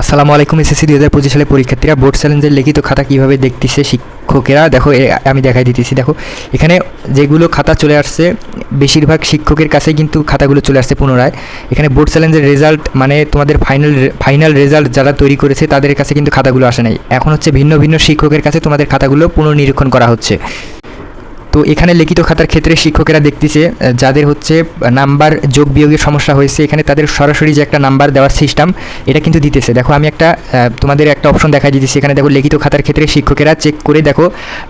আসসালামু আলাইকুম, এসএসসি দুই হাজার পঁচিশ সালে পরীক্ষার্থীরা বোর্ড চ্যালেঞ্জের লিখিত খাতা কীভাবে দেখতেছে শিক্ষকেরা? দেখো আমি দেখাই দিতেছি। দেখো, এখানে যেগুলো খাতা চলে আসছে, বেশিরভাগ শিক্ষকের কাছে কিন্তু খাতাগুলো চলে আসছে পুনরায়। এখানে বোর্ড চ্যালেঞ্জের রেজাল্ট মানে তোমাদের ফাইনাল ফাইনাল রেজাল্ট যারা তৈরি করেছে, তাদের কাছে কিন্তু খাতাগুলো আসে নাই। এখন হচ্ছে ভিন্ন ভিন্ন শিক্ষকের কাছে তোমাদের খাতাগুলো পুনর্নিরীক্ষণ করা হচ্ছে। তো এখানে লিখিত খাতার ক্ষেত্রে শিক্ষকেরা দেখতেছে যাদের হচ্ছে নাম্বার যোগ বিয়োগের সমস্যা হয়েছে, এখানে তাদের সরাসরি যে একটা নাম্বার দেওয়ার সিস্টেম এটা কিন্তু দিতেছে। দেখো, আমি একটা তোমাদের একটা অপশন দেখাই দিতেছি। এখানে দেখো, লিখিত খাতার ক্ষেত্রে শিক্ষকেরা চেক করে দেখো,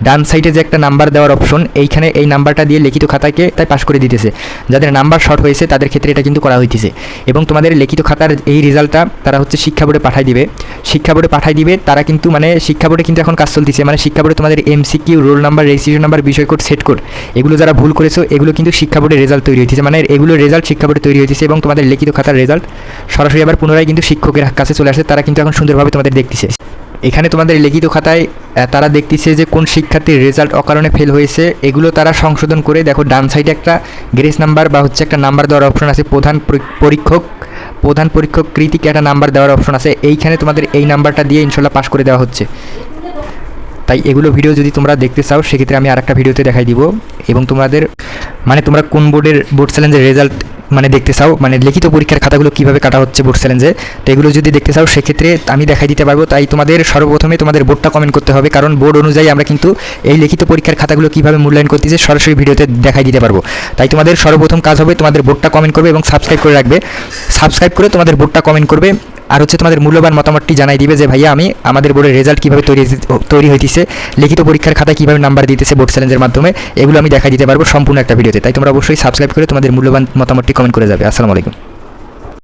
ডান সাইডে যে একটা নাম্বার দেওয়ার অপশন এইখানে এই নাম্বারটা দিয়ে লিখিত খাতাকে তাই পাস করে দিতেছে। যাদের নাম্বার শর্ট হয়েছে, তাদের ক্ষেত্রে এটা কিন্তু করা হইতেছে। এবং তোমাদের লিখিত খাতার এই রেজাল্টটা তারা হচ্ছে শিক্ষা বোর্ডে পাঠাই দিবে। শিক্ষা বোর্ডে পাঠাই দিবে, তারা কিন্তু মানে শিক্ষা বোর্ডে কিন্তু এখন কাজ চলতেছে। মানে শিক্ষা বোর্ডে তোমাদের MCQ roll number registration number বিষয় কোড সেট কোড। এগুলো যারা ভুল করেছ, এগুলো কিন্তু শিক্ষা বোর্ডের রেজাল্ট তৈরি হইতেছে মানে এগুলো রেজাল্ট শিক্ষা বোর্ডে তৈরি হইতেছে এবং তোমাদের লিখিত খাতার রেজাল্ট সরাসরি আবার পুনরায় কিন্তু শিক্ষকের কাছে চলে আসে। তারা কিন্তু এখন সুন্দরভাবে তোমাদের দেখতেছে। এখানে তোমাদের লিখিত খাতায় তারা দেখতেছে যে কোন শিক্ষার্থীর রেজাল্ট অকারণে ফেল হয়েছে। এগুলো তারা সংশোধন করে, দেখো, ডান সাইডে একটা গ্রেস নাম্বার বা হচ্ছে একটা নাম্বার দেওয়ার অপশন আছে। প্রধান পরী- পরীক্ষক, প্রধান পরীক্ষক কৃতিকে একটা নাম্বার দেওয়ার অপশন আছে। এইখানে তোমাদের এই নাম্বারটা দিয়ে ইনশাল্লাহ পাস করে দেওয়া হচ্ছে। তাই এগুলো ভিডিও যদি তোমরা দেখতে চাও, সেক্ষেত্রে আমি আরেকটা ভিডিওতে দেখাই দিব। এবং তোমাদের মানে তোমরা কোন বোর্ডের বোর্ড চ্যালেঞ্জের রেজাল্ট মানে দেখতে চাও মানে লিখিত পরীক্ষার খাতাগুলো কীভাবে কাটা হচ্ছে বোর্ড চ্যালেঞ্জে তো এগুলো যদি দেখতে চাও, সেক্ষেত্রে আমি দেখাই দিতে পারব। তাই তোমাদের সর্বপ্রথমে তোমাদের বোর্ডটা কমেন্ট করতে হবে, কারণ বোর্ড অনুযায়ী আমরা কিন্তু এই লিখিত পরীক্ষার খাতাগুলো কীভাবে মূল্যায়ন করতেছে, সরাসরি ভিডিওতে দেখাই দিতে পারব। তাই তোমাদের সর্বপ্রথম কাজ হবে, তোমাদের বোর্ডটা কমেন্ট করবে এবং সাবস্ক্রাইব করে রাখবে। সাবস্ক্রাইব করে তোমাদের বোর্ডটা কমেন্ট করবে। আর হচ্ছে তোমাদের মূল্যবান মতামতটি জানাই দিবে যে, ভাইয়া, আমি আমাদের বোর্ডের রেজাল্ট কীভাবে তৈরি তৈরি হইতেছে, লিখিত পরীক্ষার খাতায় কীভাবে নাম্বার দিতেছে বোর্ড চ্যালেঞ্জের মাধ্যমে, এগুলো আমি দেখাই দিতে পারব সম্পূর্ণ একটা ভিডিওতে। তাই তোমরা অবশ্যই সাবস্ক্রাইব করে তোমাদের মূল্যবান মতামতটি কমেন্ট করে যাবে। আসসালামু আলাইকুম।